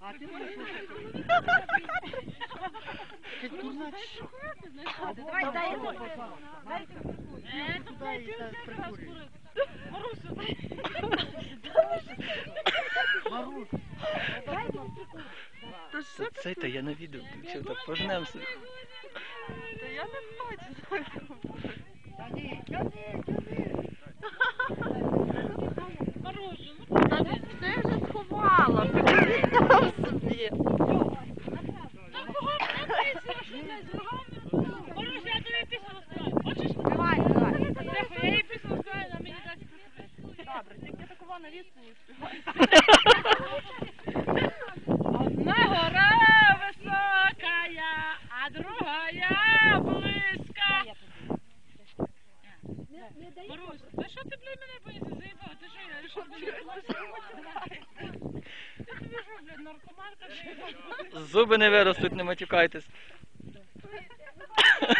А ти мене слухай. Ти дурна чи що? Давай, дай йому. Дай і та прикурюй. Марусь. Цей то я на відео включив, так пожнемося. Та я не бачу. Тяни, тяни, тяни. Та він все вже сховала. Там собі. Давай, давай. Добре, тільки такого на відстані співай. Одна гора високая, а другая близька. Марусь, та що ти, блядь, мене боїшся заїбала? Ти що, я що, блядь, Ти тобі що, блядь, наркоманка, блядь? Зуби не виростуть, не матюкайтесь.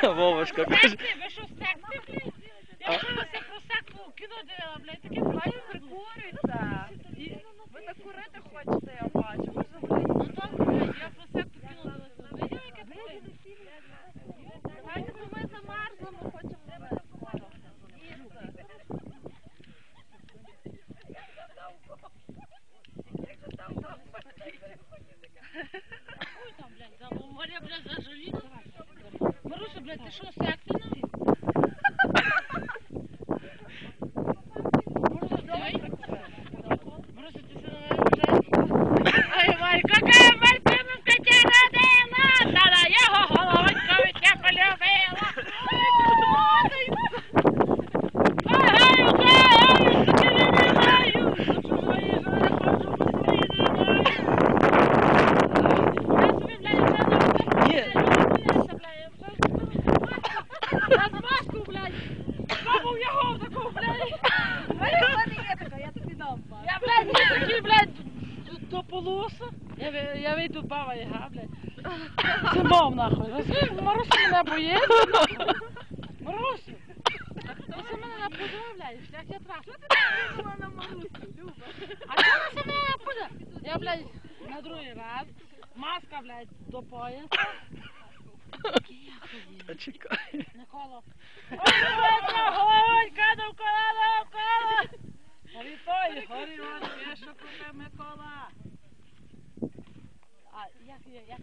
Вовушка каже. Ви що, секти, блядь? Я вчилася про секту, кіно дивила, блядь, таке Вони прикурюються. І Ви так курити хочете, я бачу. Ви ж взагалі Ну добре, блядь, я про секту кіно дивилася. Ви яке таке? Давайте, бо ми замерзнемо, хочемо тебе скоро. Хуй там, блядь, за моря, блядь, заживіться. Маруся, блядь, ти що, секти нам? Маруся, дай. Маруся, ти все вже? Ай, Варь, какая Мартиновка тебя родила? Та-да, його головочка від я полюбила. Ай, гаю, гаю, що ти не знаю, що твої жори ходжу по свої не знаю. Я собі, блядь, вже не Ні. розуміюся, блядь, я вже Я з маску, блядь, бабу його таку, блядь. Я, блядь, не такий, блядь, до- до полуса. Я, ви- я вийду баба яга, блядь. Це мов нахуй. Розумієш, Марусю мене боїться. нахуй. Марусю. Ти це мене напудила, блядь, шлях я трафу. А що ви це мене напудила? Я, блядь, на другий раз. Маска, блядь, до пояса. Чекай. Микола. Ой, купив Микола. А як, як,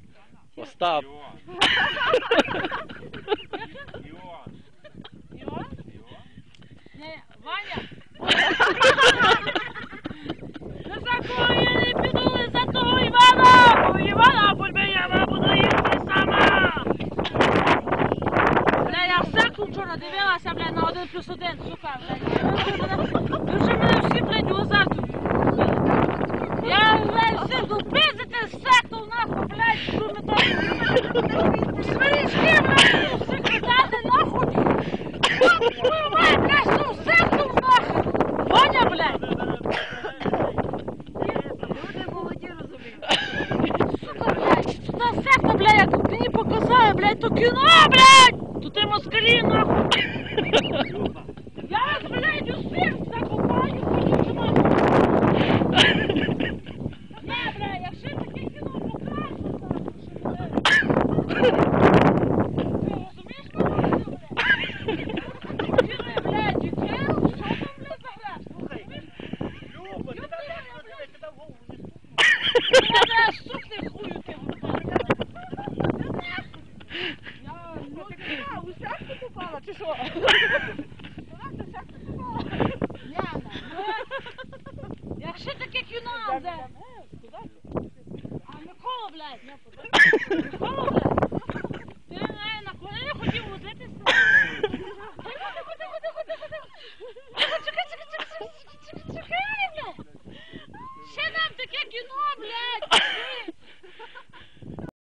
його звати? Остап. Я все вчора дивилася, бля, на один плюс один, сука, бля. Вже мене всі, блядь, у азарту. Я, блядь, всіх тут пиздите, секту, нахуй, блядь, що ми там. Смирічки, блядь, всіх кидати, нахуй. Хуй, блядь, всю секту, нахуй. Ваня, блядь. Люди молоді розуміють. Сука, блядь, та секта, блядь, як мені показали, блядь, то кіно, блядь! То ти москалі, нахуй! Я вас, блядь, усіх закопаю, хочу тримати. Не, блядь, якщо таке кіно покажу, нахуй, що, блядь. Ти розумієш, мене, блядь? Кіно, блядь, дітей, що там, блядь, за гра? Слухай, Люба, ти там не ходила, ти там голову не Я зараз сукни хую ти, блядь. Я, ну, А, у секту попала, чи що? Яна, якщо таке кіно, де? А Микола, блядь, Микола, блядь,